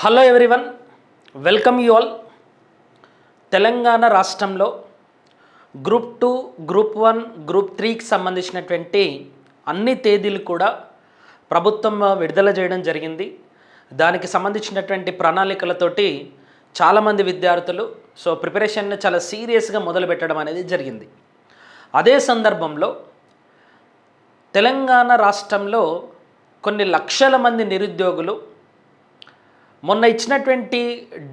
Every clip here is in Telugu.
Hello everyone welcome you all Telangana రాష్ట్రంలో group two group one group త్రీకి సంబంధించినటువంటి అన్ని తేదీలు కూడా ప్రభుత్వం విడుదల చేయడం జరిగింది. దానికి సంబంధించినటువంటి ప్రణాళికలతోటి చాలామంది విద్యార్థులు సో ప్రిపరేషన్ చాలా సీరియస్గా మొదలుపెట్టడం అనేది జరిగింది. అదే సందర్భంలో తెలంగాణ రాష్ట్రంలో కొన్ని లక్షల మంది నిరుద్యోగులు మొన్న ఇచ్చినటువంటి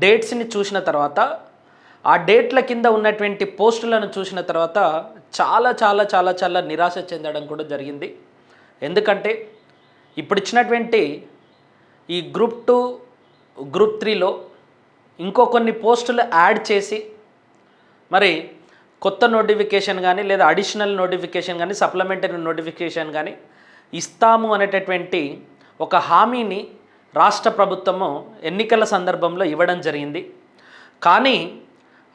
డేట్స్ని చూసిన తర్వాత ఆ డేట్ల కింద ఉన్నటువంటి పోస్టులను చూసిన తర్వాత చాలా చాలా చాలా చాలా నిరాశ చెందడం కూడా జరిగింది. ఎందుకంటే ఇప్పుడు ఇచ్చినటువంటి ఈ గ్రూప్ టూ గ్రూప్ త్రీలో ఇంకో కొన్ని పోస్టులు యాడ్ చేసి మరి కొత్త నోటిఫికేషన్ కానీ లేదా అడిషనల్ నోటిఫికేషన్ కానీ సప్లిమెంటరీ నోటిఫికేషన్ కానీ ఇస్తాము అనేటటువంటి ఒక హామీని రాష్ట్ర ప్రభుత్వము ఎన్నికల సందర్భంలో ఇవ్వడం జరిగింది. కానీ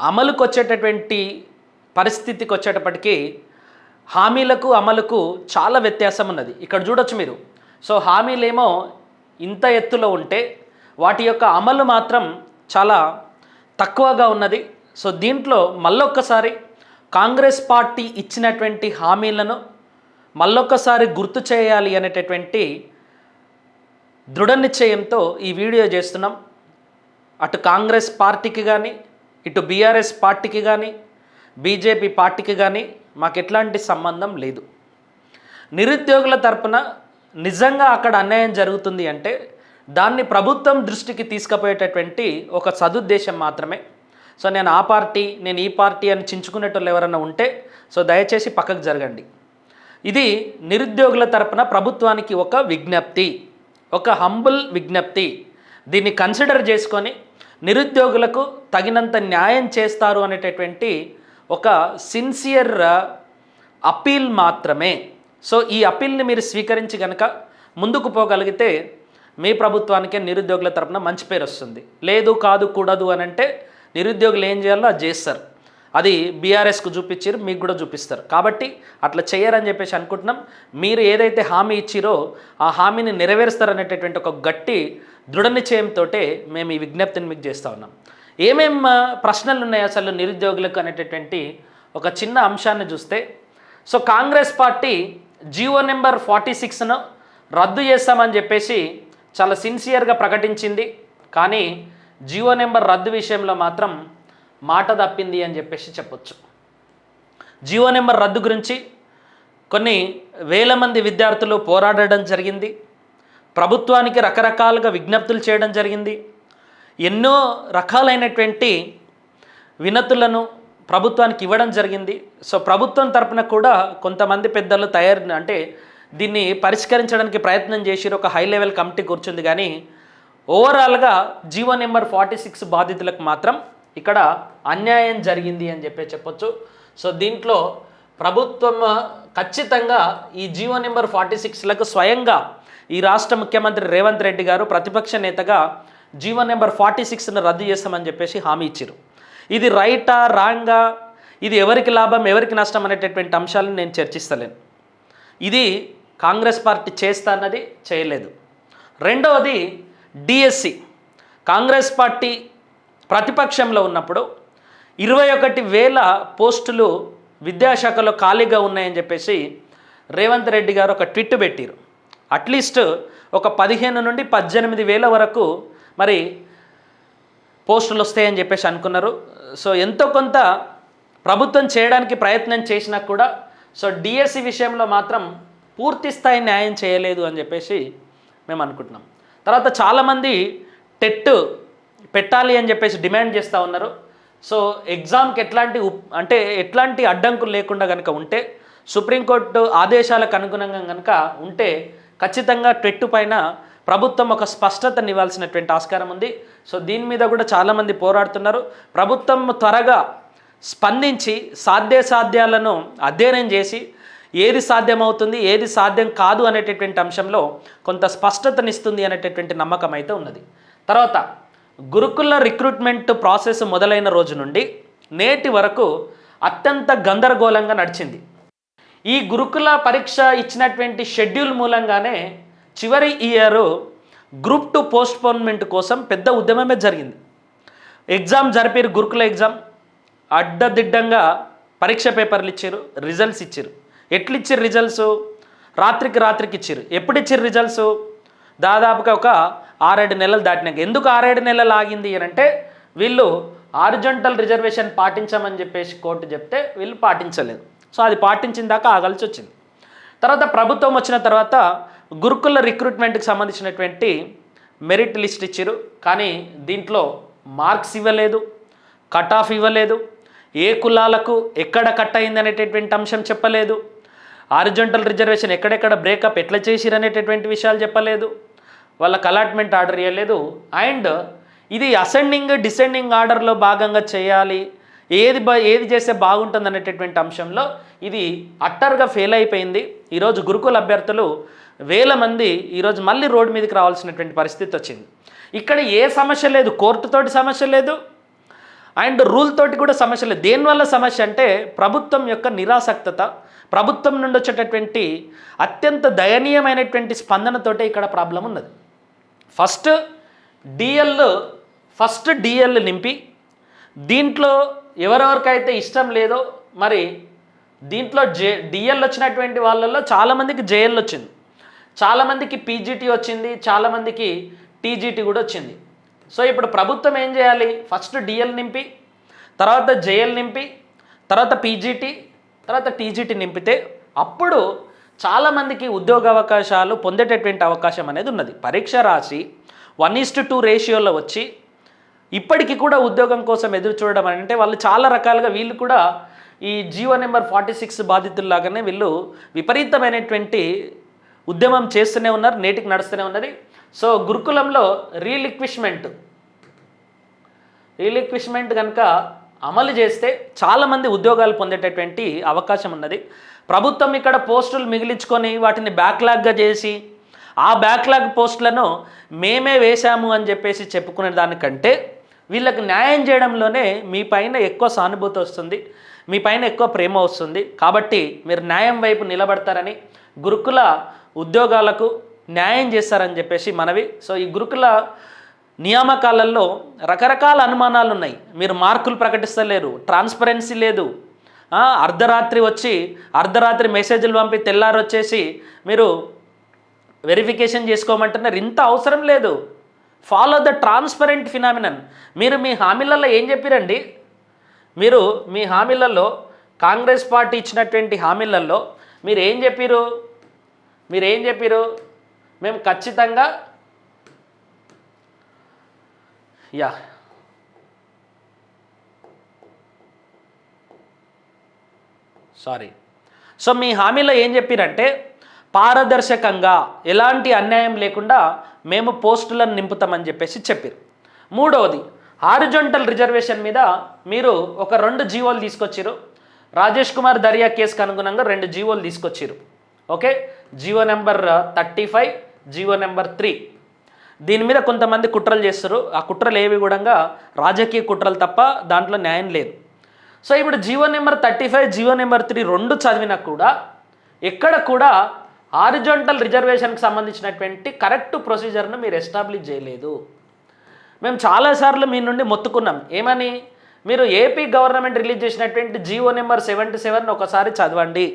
అమలుకు వచ్చేటటువంటి పరిస్థితికి వచ్చేటప్పటికి హామీలకు అమలుకు చాలా వ్యత్యాసం ఉన్నది ఇక్కడ చూడొచ్చు మీరు. సో హామీలేమో ఇంత ఎత్తులో ఉంటే వాటి యొక్క అమలు మాత్రం చాలా తక్కువగా ఉన్నది. సో దీంట్లో మళ్ళొక్కసారి కాంగ్రెస్ పార్టీ ఇచ్చినటువంటి హామీలను మళ్ళొక్కసారి గుర్తు చేయాలి అనేటటువంటి దృఢ నిశ్చయంతో ఈ వీడియో చేస్తున్నాం. అటు కాంగ్రెస్ పార్టీకి కానీ ఇటు బీఆర్ఎస్ పార్టీకి కానీ బీజేపీ పార్టీకి కానీ మాకు ఎట్లాంటి సంబంధం లేదు. నిరుద్యోగుల తరపున నిజంగా అక్కడ అన్యాయం జరుగుతుంది అంటే దాన్ని ప్రభుత్వం దృష్టికి తీసుకుపోయేటటువంటి ఒక సదుద్దేశం మాత్రమే. సో నేను ఆ పార్టీ నేను ఈ పార్టీ అని చించుకునేటోళ్ళు ఎవరైనా ఉంటే సో దయచేసి పక్కకు జరగండి. ఇది నిరుద్యోగుల తరపున ప్రభుత్వానికి ఒక విజ్ఞప్తి. ఒక హంబుల్ విజ్ఞప్తి. దీన్ని కన్సిడర్ చేసుకొని నిరుద్యోగులకు తగినంత న్యాయం చేస్తారు అనేటటువంటి ఒక సిన్సియర్ అపీల్ మాత్రమే. సో ఈ అపీల్ని మీరు స్వీకరించి కనుక ముందుకు పోగలిగితే మీ ప్రభుత్వానికే నిరుద్యోగుల తరపున మంచి పేరు వస్తుంది. లేదు కాదు కూడదు అని అంటే నిరుద్యోగులు ఏం చేయాలో అది చేస్తారు. అది బీఆర్ఎస్కు చూపించారు మీకు కూడా చూపిస్తారు. కాబట్టి అట్లా చేయరని చెప్పేసి అనుకుంటున్నాం. మీరు ఏదైతే హామీ ఇచ్చిరో ఆ హామీని నెరవేరుస్తారనేటటువంటి ఒక గట్టి దృఢ నిశ్చయంతో మేము ఈ విజ్ఞప్తిని మీకు చేస్తూ ఉన్నాం. ఏమేం ప్రశ్నలు ఉన్నాయి అసలు నిరుద్యోగులకు అనేటటువంటి ఒక చిన్న అంశాన్ని చూస్తే so Congress party GO number forty సిక్స్ను రద్దు చేస్తామని చెప్పేసి చాలా సిన్సియర్గా ప్రకటించింది. కానీ జియో నెంబర్ రద్దు విషయంలో మాత్రం మాట తప్పింది అని చెప్పేసి చెప్పొచ్చు. జియో నెంబర్ రద్దు గురించి కొన్ని వేల మంది విద్యార్థులు పోరాడడం జరిగింది. ప్రభుత్వానికి రకరకాలుగా విజ్ఞప్తులు చేయడం జరిగింది. ఎన్నో రకాలైనటువంటి వినతులను ప్రభుత్వానికి ఇవ్వడం జరిగింది. సో ప్రభుత్వం తరపున కూడా కొంతమంది పెద్దలు తయారు అంటే దీన్ని పరిష్కరించడానికి ప్రయత్నం చేసి ఒక హై లెవెల్ కమిటీ కూర్చుంది. కానీ ఓవరాల్గా జీవో నెంబర్ ఫార్టీ సిక్స్ బాధితులకు మాత్రం ఇక్కడ అన్యాయం జరిగింది అని చెప్పి చెప్పొచ్చు. సో దీంట్లో ప్రభుత్వం ఖచ్చితంగా ఈ జీవో నెంబర్ ఫార్టీ సిక్స్లకు స్వయంగా ఈ రాష్ట్ర ముఖ్యమంత్రి రేవంత్ రెడ్డి గారు ప్రతిపక్ష నేతగా జీవో నెంబర్ ఫార్టీ సిక్స్ను రద్దు చేస్తామని చెప్పేసి హామీ ఇచ్చారు. ఇది రైటా రాంగా? ఇది ఎవరికి లాభం ఎవరికి నష్టం అనేటటువంటి అంశాలను నేను చర్చిస్తలేను. ఇది కాంగ్రెస్ పార్టీ చేస్తా అన్నది చేయలేదు. రెండవది డిఎస్సి. కాంగ్రెస్ పార్టీ ప్రతిపక్షంలో ఉన్నప్పుడు ఇరవై ఒకటి వేల పోస్టులు విద్యాశాఖలో ఖాళీగా ఉన్నాయని చెప్పేసి రేవంత్ రెడ్డి గారు ఒక ట్విట్ పెట్టారు. అట్లీస్ట్ ఒక పదిహేను నుండి పద్దెనిమిది వేల వరకు మరి పోస్టులు వస్తాయని చెప్పేసి అనుకున్నారు. సో ఎంతో కొంత ప్రభుత్వం చేయడానికి ప్రయత్నం చేసినా కూడా సో డిఎస్సి విషయంలో మాత్రం పూర్తి స్థాయి న్యాయం చేయలేదు అని చెప్పేసి మేము అనుకుంటున్నాం. తర్వాత చాలామంది టెట్ పెట్టాలి అని చెప్పేసి డిమాండ్ చేస్తూ ఉన్నారు. సో ఎగ్జామ్కి ఎట్లాంటి ఉప్- అంటే ఎట్లాంటి అడ్డంకులు లేకుండా కనుక ఉంటే సుప్రీంకోర్టు ఆదేశాలకు అనుగుణంగా కనుక ఉంటే ఖచ్చితంగా టెట్ పైన ప్రభుత్వం ఒక స్పష్టతని ఇవ్వాల్సినటువంటి ఆస్కారం ఉంది. సో దీని మీద కూడా చాలామంది పోరాడుతున్నారు. ప్రభుత్వం త్వరగా స్పందించి సాధ్యాలను అధ్యయనం చేసి ఏది సాధ్యమవుతుంది ఏది సాధ్యం కాదు అనేటటువంటి అంశంలో కొంత స్పష్టతనిస్తుంది అనేటటువంటి నమ్మకం అయితే ఉన్నది. తర్వాత గురుకుల రిక్రూట్మెంట్ ప్రాసెస్ మొదలైన రోజు నుండి నేటి వరకు అత్యంత గందరగోళంగా నడిచింది. ఈ గురుకుల పరీక్ష ఇచ్చినటువంటి షెడ్యూల్ మూలంగానే చివరి ఇయర్ గ్రూప్ టు పోస్ట్పోన్మెంట్ కోసం పెద్ద ఉద్యమమే జరిగింది. ఎగ్జామ్ జరిపారు గురుకుల ఎగ్జామ్. అడ్డదిడ్డంగా పరీక్ష పేపర్లు ఇచ్చారు రిజల్ట్స్ ఇచ్చారు. ఎట్లు ఇచ్చారు రిజల్ట్స్? రాత్రికి రాత్రికి ఇచ్చారు. ఎప్పుడు ఇచ్చారు రిజల్ట్స్? దాదాపుగా ఒక ఆరేడు నెలలు దాటినాక ఎందుకు ఆరేడు నెలలు ఆగింది అని అంటే వీళ్ళు ఆరిజంటల్ రిజర్వేషన్ పాటించమని చెప్పేసి కోర్టు చెప్తే వీళ్ళు పాటించలేదు. సో అది పాటించిన దాకా ఆగాల్సి వచ్చింది. తర్వాత ప్రభుత్వం వచ్చిన తర్వాత గురుకుల రిక్రూట్మెంట్కి సంబంధించినటువంటి మెరిట్ లిస్ట్ ఇచ్చారు. కానీ దీంట్లో మార్క్స్ ఇవ్వలేదు కట్ ఆఫ్ ఇవ్వలేదు ఏ కులాలకు ఎక్కడ కట్ అయింది అనేటటువంటి అంశం చెప్పలేదు ఆరిజంటల్ రిజర్వేషన్ ఎక్కడెక్కడ బ్రేకప్ ఎట్లా చేసిరనేటటువంటి విషయాలు చెప్పలేదు. వాళ్ళకి అలాట్మెంట్ ఆర్డర్ ఇవ్వలేదు అండ్ ఇది అసెండింగ్ డిసెండింగ్ ఆర్డర్లో భాగంగా చేయాలి. ఏది బా ఏది చేస్తే బాగుంటుంది అనేటటువంటి అంశంలో ఇది అట్టర్గా ఫెయిల్ అయిపోయింది. ఈరోజు గురుకుల అభ్యర్థులు వేల మంది ఈరోజు మళ్ళీ రోడ్డు మీదకి రావాల్సినటువంటి పరిస్థితి వచ్చింది. ఇక్కడ ఏ సమస్య లేదు. కోర్టుతోటి సమస్య లేదు. అండ్ రూల్ తోటి కూడా సమస్య లేదు. దేనివల్ల సమస్య అంటే ప్రభుత్వం యొక్క నిరాసక్తత ప్రభుత్వం నుండి వచ్చేటటువంటి అత్యంత దయనీయమైనటువంటి స్పందనతోటే ఇక్కడ ప్రాబ్లం ఉన్నది. ఫస్ట్ డిఎల్ ఫస్ట్ డిఎల్ నింపి దీంట్లో ఎవరెవరికైతే ఇష్టం లేదో మరి దీంట్లో జే డిఎల్ వచ్చినటువంటి వాళ్ళల్లో చాలామందికి జేఎల్ వచ్చింది. చాలామందికి పీజీటీ వచ్చింది చాలామందికి టీజీటీ కూడా వచ్చింది. సో ఇప్పుడు ప్రభుత్వం ఏం చేయాలి? ఫస్ట్ డిఎల్ నింపి తర్వాత జేఎల్ నింపి తర్వాత పీజీటీ తర్వాత టీజీటీ నింపితే అప్పుడు చాలామందికి ఉద్యోగ అవకాశాలు పొందేటటువంటి అవకాశం అనేది ఉన్నది. పరీక్ష రాసి వన్ ఈస్ట్ టూ రేషియోలో వచ్చి ఇప్పటికీ కూడా ఉద్యోగం కోసం ఎదురు చూడడం అంటే వాళ్ళు చాలా రకాలుగా వీళ్ళు కూడా ఈ జీవో నెంబర్ ఫార్టీ సిక్స్ బాధితుల్లాగానే వీళ్ళు విపరీతమైనటువంటి ఉద్యమం చేస్తూనే ఉన్నారు నేటికి నడుస్తూనే ఉన్నది. సో గురుకులంలో రీలిక్విష్మెంట్. రీలిక్విష్మెంట్ కనుక అమలు చేస్తే చాలామంది ఉద్యోగాలు పొందేటటువంటి అవకాశం ఉన్నది. ప్రభుత్వం ఇక్కడ పోస్టులు మిగిలించుకొని వాటిని బ్యాక్లాగ్గా చేసి ఆ బ్యాక్లాగ్ పోస్టులను మేమే వేశాము అని చెప్పేసి చెప్పుకునే దానికంటే వీళ్ళకి న్యాయం చేయడంలోనే మీ పైన ఎక్కువ సానుభూతి వస్తుంది మీ పైన ఎక్కువ ప్రేమ వస్తుంది. కాబట్టి మీరు న్యాయం వైపు నిలబడతారని గురుకుల ఉద్యోగాలకు న్యాయం చేస్తారని చెప్పేసి మనవి. సో ఈ గురుకుల నియామకాలలో రకరకాల అనుమానాలు ఉన్నాయి మీరు మార్కులు ప్రకటిస్తలేరు ట్రాన్స్పరెన్సీ లేదు అర్ధరాత్రి వచ్చి అర్ధరాత్రి మెసేజ్లు పంపి తెల్లారు వచ్చేసి మీరు వెరిఫికేషన్ చేసుకోమంటున్నారు. ఇంత అవసరం లేదు. ఫాలో ద ట్రాన్స్పరెంట్ ఫినామినన్ మీరు మీ హామీలలో ఏం చెప్పిరండి? మీరు మీ హామీలలో కాంగ్రెస్ పార్టీ ఇచ్చినటువంటి హామీలలో మీరు ఏం చెప్పిరు? మీరు ఏం చెప్పిరు? మేము ఖచ్చితంగా యా సారీ సో మీ హామీలో ఏం చెప్పారంటే పారదర్శకంగా ఎలాంటి అన్యాయం లేకుండా మేము పోస్టులను నింపుతామని చెప్పేసి చెప్పారు. మూడవది హారిజొంటల్ రిజర్వేషన్ మీద మీరు ఒక రెండు జీవోలు తీసుకొచ్చారు. రాజేష్ కుమార్ దర్యా కేసుకు అనుగుణంగా రెండు జీవోలు తీసుకొచ్చారు. Okay? GO number thirty five GO number three. దీని మీద కొంతమంది కుట్రలు చేస్తారు. ఆ కుట్రలు ఏవి కూడా రాజకీయ కుట్రలు తప్ప దాంట్లో న్యాయం లేదు. సో ఇప్పుడు GO number thirty five GO number three రెండు చదివినా కూడా ఎక్కడ కూడా హారిజొంటల్ రిజర్వేషన్కి సంబంధించినటువంటి కరెక్ట్ ప్రొసీజర్ను మీరు ఎస్టాబ్లిష్ చేయలేదు. మేము చాలాసార్లు మీ నుండి మొత్తుకున్నాం. ఏమని? మీరు ఏపీ గవర్నమెంట్ రిలీజ్ చేసినటువంటి జీవో నెంబర్ సెవెంటీ సెవెన్ ఒకసారి చదవండి.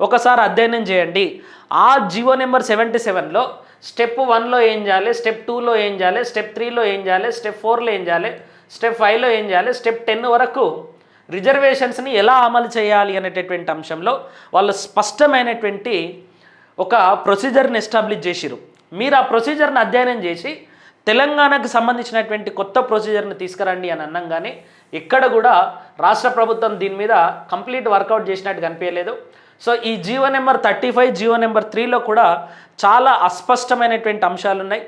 ఒకసారి అధ్యయనం చేయండి. ఆ జీవో నెంబర్ సెవెంటీ సెవెన్లో స్టెప్ వన్లో ఏం చేయాలి? స్టెప్ టూలో ఏం చేయాలి? స్టెప్ త్రీలో ఏం చేయాలి? స్టెప్ ఫోర్లో ఏం చేయాలి? స్టెప్ ఫైవ్లో ఏం చేయాలి? స్టెప్ టెన్ వరకు రిజర్వేషన్స్ని ఎలా అమలు చేయాలి అనేటటువంటి అంశంలో వాళ్ళు స్పష్టమైనటువంటి ఒక ప్రొసీజర్ని ఎస్టాబ్లిష్ చేసిరు మీరు ఆ ప్రొసీజర్ని అధ్యయనం చేసి తెలంగాణకు సంబంధించినటువంటి కొత్త ప్రొసీజర్ని తీసుకురండి అని అన్నంగానే ఎక్కడ కూడా రాష్ట్ర ప్రభుత్వం దీని మీద కంప్లీట్ వర్కౌట్ చేసినట్టు కనిపించలేదు. సో ఈ GO number thirty five GO number త్రీలో కూడా చాలా అస్పష్టమైనటువంటి అంశాలు ఉన్నాయి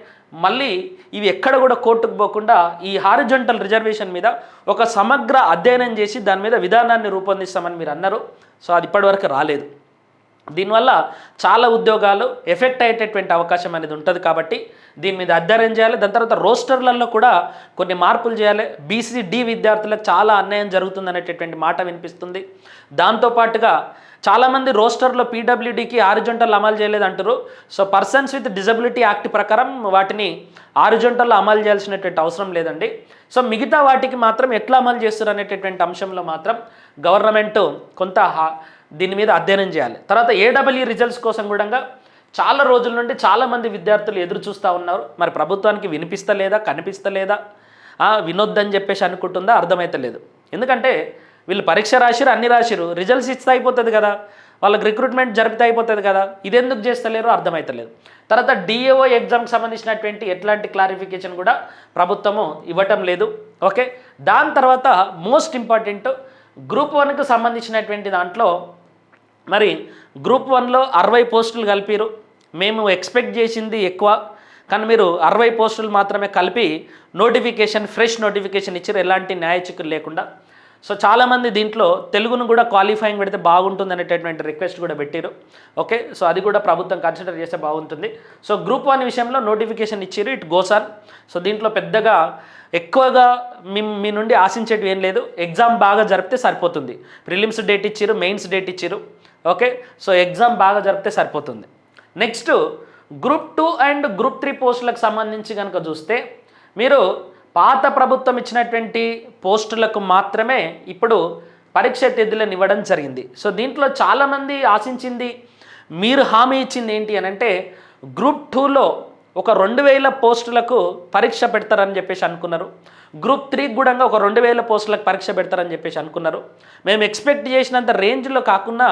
మళ్ళీ ఇవి ఎక్కడ కూడా కోర్టుకు పోకుండా ఈ హారిజంటల్ రిజర్వేషన్ మీద ఒక సమగ్ర అధ్యయనం చేసి దాని మీద విధానాన్ని రూపొందిస్తామని మీరు అన్నారు. సో అది ఇప్పటివరకు రాలేదు. దీనివల్ల చాలా ఉద్యోగాలు ఎఫెక్ట్ అయ్యేటటువంటి అవకాశం అనేది ఉంటుంది కాబట్టి దీని మీద అధ్యయనం చేయాలి. దాని తర్వాత రోస్టర్లలో కూడా కొన్ని మార్పులు చేయాలి. బీసీ డి విద్యార్థులకు చాలా అన్యాయం జరుగుతుంది అనేటటువంటి మాట వినిపిస్తుంది. దాంతోపాటుగా చాలామంది రోస్టర్లో పీడబ్ల్యూడీకి ఆరిజెంటల్ అమలు చేయలేదు అంటారు so persons with disability act ప్రకారం వాటిని ఆరిజెంటల్లో అమలు చేయాల్సినటువంటి అవసరం లేదండి. సో మిగతా వాటికి మాత్రం ఎట్లా అమలు చేస్తారు అనేటటువంటి అంశంలో మాత్రం గవర్నమెంట్ కొంత దీని మీద అధ్యయనం చేయాలి. తర్వాత ఏడబ్ల్యూ రిజల్ట్స్ కోసం కూడా చాలా రోజుల నుండి చాలామంది విద్యార్థులు ఎదురు చూస్తూ ఉన్నారు. మరి ప్రభుత్వానికి వినిపిస్తలేదా? కనిపిస్తలేదా? వినొద్దని చెప్పేసి అనుకుంటుందా? అర్థమైతలేదు. ఎందుకంటే వీళ్ళు పరీక్ష రాసిరు అన్ని రాసిరు రిజల్ట్స్ ఇస్తే అయిపోతుంది కదా. వాళ్ళకి రిక్రూట్మెంట్ జరిపితే అయిపోతుంది కదా. ఇదెందుకు చేస్తలేరు అర్థమవుతలేదు తర్వాత డిఏఓ ఎగ్జామ్కి సంబంధించినటువంటి ఎట్లాంటి క్లారిఫికేషన్ కూడా ప్రభుత్వము ఇవ్వటం లేదు. ఓకే? దాని తర్వాత మోస్ట్ ఇంపార్టెంట్ గ్రూప్ వన్కు సంబంధించినటువంటి దాంట్లో మరి గ్రూప్ వన్లో అరవై పోస్టులు కలిపిరు మేము ఎక్స్పెక్ట్ చేసింది ఎక్కువ. కానీ మీరు అరవై పోస్టులు మాత్రమే కలిపి నోటిఫికేషన్ ఫ్రెష్ నోటిఫికేషన్ ఇచ్చారు ఎలాంటి న్యాయ చిక్కులు లేకుండా. సో చాలామంది దీంట్లో తెలుగును కూడా క్వాలిఫైయింగ్ పెడితే బాగుంటుంది అనేటటువంటి రిక్వెస్ట్ కూడా పెట్టారు. ఓకే? సో అది కూడా ప్రభుత్వం కన్సిడర్ చేస్తే బాగుంటుంది. సో గ్రూప్ వన్ విషయంలో నోటిఫికేషన్ ఇచ్చారు. ఇట్ గోసాన్ సో దీంట్లో పెద్దగా ఎక్కువగా మీ మీ నుండి ఆశించేటివి ఏం లేదు. ఎగ్జామ్ బాగా జరిపితే సరిపోతుంది. ప్రిలిమ్స్ డేట్ ఇచ్చారు మెయిన్స్ డేట్ ఇచ్చారు. ఓకే? సో ఎగ్జామ్ బాగా జరిపితే సరిపోతుంది. Next group two and group three పోస్టులకు సంబంధించి కనుక చూస్తే మీరు పాత ప్రభుత్వం ఇచ్చినటువంటి పోస్టులకు మాత్రమే ఇప్పుడు పరీక్ష తేదీలను ఇవ్వడం జరిగింది. సో దీంట్లో చాలామంది ఆశించింది మీరు హామీ ఇచ్చింది ఏంటి అని అంటే గ్రూప్ టూలో ఒక రెండు వేల పోస్టులకు పరీక్ష పెడతారని చెప్పేసి అనుకున్నారు. గ్రూప్ త్రీకి కూడా ఒక రెండు వేల పోస్టులకు పరీక్ష పెడతారని చెప్పేసి అనుకున్నారు. మేము ఎక్స్పెక్ట్ చేసినంత రేంజ్లో కాకుండా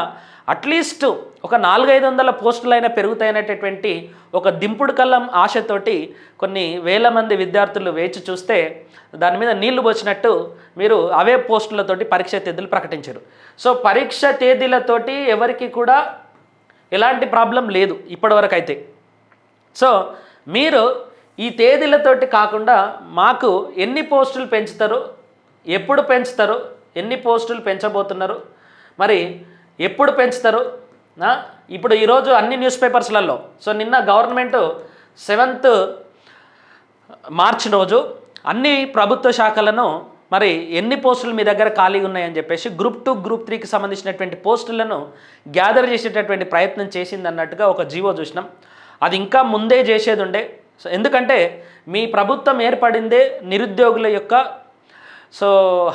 అట్లీస్ట్ ఒక నాలుగైదు వందల పోస్టులైనా పెరుగుతాయనేటటువంటి ఒక దింపుడు కళ్ళం ఆశతోటి కొన్ని వేల మంది విద్యార్థులు వేచి చూస్తే దాని మీద నీళ్ళు పోసినట్టు మీరు అవే పోస్టులతోటి పరీక్ష తేదీలు ప్రకటించారు. సో పరీక్ష తేదీలతోటి ఎవరికి కూడా ఎలాంటి ప్రాబ్లం లేదు ఇప్పటివరకు అయితే సో మీరు ఈ తేదీలతోటి కాకుండా మాకు ఎన్ని పోస్టులు పెంచుతారు ఎప్పుడు పెంచుతారు ఎన్ని పోస్టులు పెంచబోతున్నారు మరి ఎప్పుడు పెంచుతారు ఇప్పుడు ఈరోజు అన్ని న్యూస్ పేపర్స్లలో సో నిన్న గవర్నమెంట్ సెవెంత్ మార్చి రోజు అన్ని ప్రభుత్వ శాఖలను మరి ఎన్ని పోస్టులు మీ దగ్గర ఖాళీగా ఉన్నాయని చెప్పేసి గ్రూప్ టూ గ్రూప్ త్రీకి సంబంధించినటువంటి పోస్టులను గ్యాదర్ చేసేటటువంటి ప్రయత్నం చేసింది అన్నట్టుగా ఒక జీవో చూసినాం. అది ఇంకా ముందే చేసేది ఉండే సో ఎందుకంటే మీ ప్రభుత్వం ఏర్పడిందే నిరుద్యోగుల యొక్క సో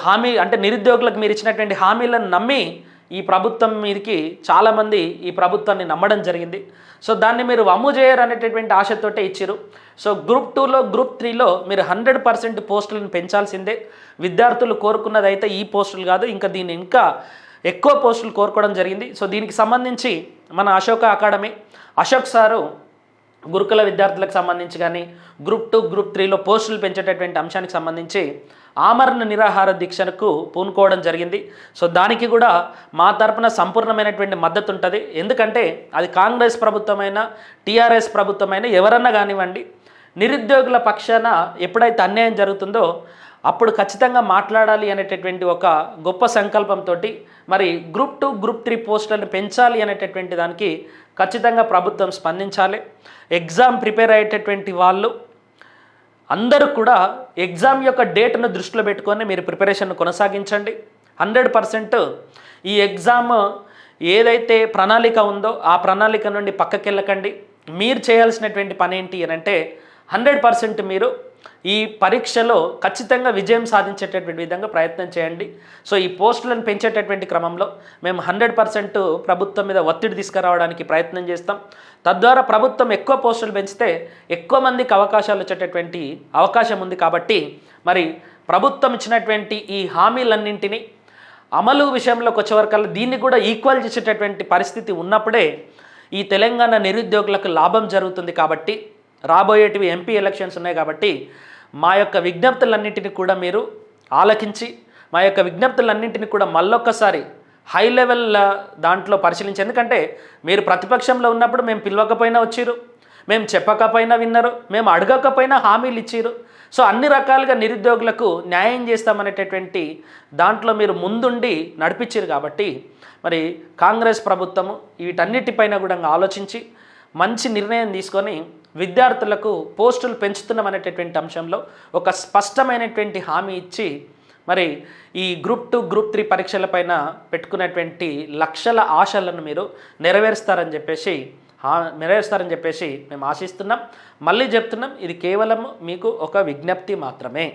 హామీ అంటే నిరుద్యోగులకు మీరు ఇచ్చినటువంటి హామీలను నమ్మి ఈ ప్రభుత్వం మీదకి చాలామంది ఈ ప్రభుత్వాన్ని నమ్మడం జరిగింది. సో దాన్ని మీరు అమ్ము చేయరు అనేటటువంటి ఆశతోటే ఇచ్చారు సో గ్రూప్ టూలో గ్రూప్ త్రీలో మీరు హండ్రెడ్ పర్సెంట్ పోస్టులను పెంచాల్సిందే. విద్యార్థులు కోరుకున్నది అయితే ఈ పోస్టులు కాదు ఇంకా దీన్ని ఇంకా ఎక్కువ పోస్టులు కోరుకోవడం జరిగింది. సో దీనికి సంబంధించి మన అశోక అకాడమీ అశోక్ సారు గురుకుల విద్యార్థులకు సంబంధించి కానీ గ్రూప్ టూ గ్రూప్ త్రీలో పోస్టులు పెంచేటటువంటి అంశానికి సంబంధించి ఆమరణ నిరాహార దీక్షకు పూనుకోవడం జరిగింది. సో దానికి కూడా మా తరపున సంపూర్ణమైనటువంటి మద్దతు ఉంటుంది. ఎందుకంటే అది కాంగ్రెస్ ప్రభుత్వమైనా టీఆర్ఎస్ ప్రభుత్వమైనా ఎవరన్నా కానివ్వండి నిరుద్యోగుల పక్షాన ఎప్పుడైతే అన్యాయం జరుగుతుందో అప్పుడు ఖచ్చితంగా మాట్లాడాలి అనేటటువంటి ఒక గొప్ప సంకల్పంతో మరి గ్రూప్ టూ గ్రూప్ త్రీ పోస్టులను పెంచాలి అనేటటువంటి దానికి ఖచ్చితంగా ప్రభుత్వం స్పందించాలి. ఎగ్జామ్ ప్రిపేర్ అయ్యేటటువంటి వాళ్ళు అందరూ కూడా ఎగ్జామ్ యొక్క డేట్ను దృష్టిలో పెట్టుకొని మీరు ప్రిపరేషన్ కొనసాగించండి. హండ్రెడ్ పర్సెంట్ ఈ ఎగ్జామ్ ఏదైతే ప్రణాళిక ఉందో ఆ ప్రణాళిక నుండి పక్కకి వెళ్ళకండి మీరు చేయాల్సినటువంటి పని ఏంటి అని అంటే హండ్రెడ్ పర్సెంట్ మీరు ఈ పరీక్షలో ఖచ్చితంగా విజయం సాధించేటటువంటి విధంగా ప్రయత్నం చేయండి. సో ఈ పోస్టులను పెంచేటటువంటి క్రమంలో మేము హండ్రెడ్ పర్సెంట్ ప్రభుత్వం మీద ఒత్తిడి తీసుకురావడానికి ప్రయత్నం చేస్తాం. తద్వారా ప్రభుత్వం ఎక్కువ పోస్టులు పెంచితే ఎక్కువ మందికి అవకాశాలు వచ్చేటటువంటి అవకాశం ఉంది కాబట్టి మరి ప్రభుత్వం ఇచ్చినటువంటి ఈ హామీలన్నింటినీ అమలు విషయంలోకి వచ్చేవరకల్లా దీన్ని కూడా ఈక్వల్ చేసేటటువంటి పరిస్థితి ఉన్నప్పుడే ఈ తెలంగాణ నిరుద్యోగులకు లాభం జరుగుతుంది కాబట్టి రాబోయేటివి ఎంపీ ఎలక్షన్స్ ఉన్నాయి కాబట్టి మా యొక్క విజ్ఞప్తులన్నింటినీ కూడా మీరు ఆలకించి మా యొక్క విజ్ఞప్తులన్నింటినీ కూడా మళ్ళొక్కసారి హై లెవెల్ దాంట్లో పరిశీలించి ఎందుకంటే మీరు ప్రతిపక్షంలో ఉన్నప్పుడు మేము పిలవకపోయినా వచ్చిరు మేము చెప్పకపోయినా విన్నారు మేము అడగకపోయినా హామీలు ఇచ్చిరు సో అన్ని రకాలుగా నిరుద్యోగులకు న్యాయం చేస్తామనేటటువంటి దాంట్లో మీరు ముందుండి నడిపించారు కాబట్టి మరి కాంగ్రెస్ ప్రభుత్వము వీటన్నిటిపైన కూడా ఆలోచించి మంచి నిర్ణయం తీసుకొని విద్యార్థులకు పోస్టులు పెంచుతున్నాం అనేటటువంటి అంశంలో ఒక స్పష్టమైనటువంటి హామీ ఇచ్చి మరి ఈ గ్రూప్ టూ గ్రూప్ త్రీ పరీక్షలపైన పెట్టుకున్నటువంటి లక్షల ఆశలను మీరు నెరవేరుస్తారని చెప్పేసి నెరవేరుస్తారని చెప్పేసి మేము ఆశిస్తున్నాం. మళ్ళీ చెప్తున్నాం ఇది కేవలం మీకు ఒక విజ్ఞప్తి మాత్రమే.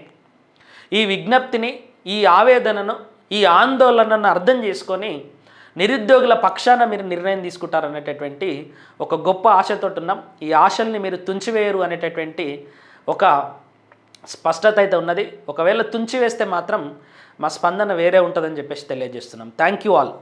ఈ విజ్ఞప్తిని ఈ ఆవేదనను ఈ ఆందోళనను అర్థం చేసుకొని నిరుద్యోగుల పక్షాన మీరు నిర్ణయం తీసుకుంటారనేటటువంటి ఒక గొప్ప ఆశతో ఉన్నాం ఈ ఆశల్ని మీరు తుంచివేయరు అనేటటువంటి ఒక స్పష్టత అయితే ఉన్నది. ఒకవేళ తుంచివేస్తే మాత్రం మా స్పందన వేరే ఉంటుందని చెప్పేసి తెలియజేస్తున్నాం. Thank you all